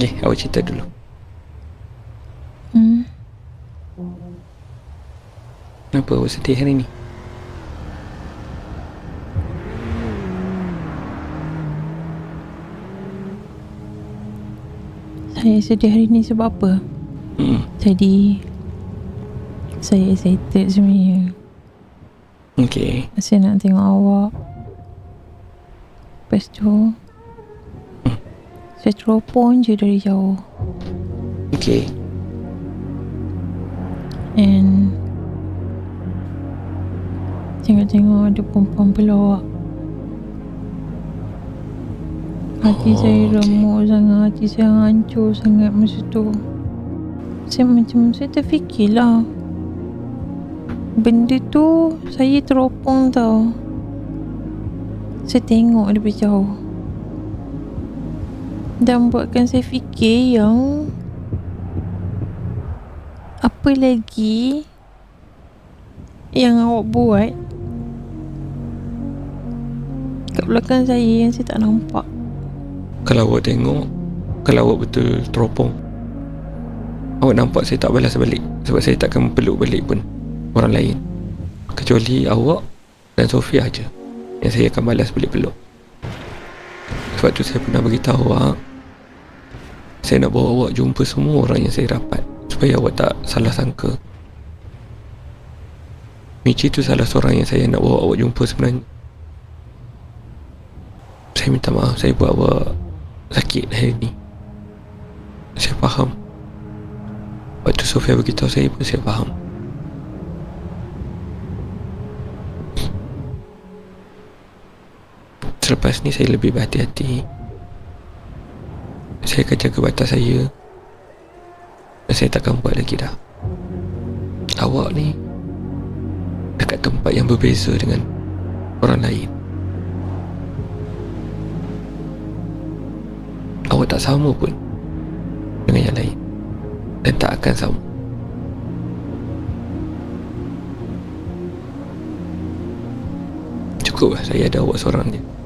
Okay, awak cerita dulu. Hmm. Kenapa awak sedih hari ni? Saya sedih hari ni sebab apa? Hmm. Jadi saya excited sebenarnya. Okay. Saya nak tengok awak. Lepas tu saya teropong je dari jauh. Okay. And tengok-tengok ada perempuan pelawak. Hati Oh, saya remuk sangat, hati saya hancur sangat masa tu. Saya macam, saya terfikirlah. Benda tu saya teropong tau. Saya tengok daripada jauh. Dan buatkan saya fikir yang apa lagi yang awak buat kat belakang saya yang saya tak nampak. Kalau awak tengok Kalau awak betul teropong Awak nampak saya tak balas balik Sebab saya takkan peluk balik pun Orang lain Kecuali awak Dan Sofia aja Yang saya akan balas balik peluk Sebab tu saya pernah beritahu awak Saya nak bawa awak jumpa semua orang yang saya rapat Supaya awak tak salah sangka. Michi tu salah seorang yang saya nak bawa awak jumpa sebenarnya. Saya minta maaf Saya buat awak sakit hari ni. Saya faham. Waktu Sofia beritahu saya pun saya faham. Selepas ni saya lebih berhati-hati Saya akan jaga batas saya. Dan saya takkan buat lagi dah. Awak ni Dekat tempat yang berbeza dengan Orang lain. Awak tak sama pun Dengan yang lain. Dan tak akan sama. Cukup lah saya ada awak seorang je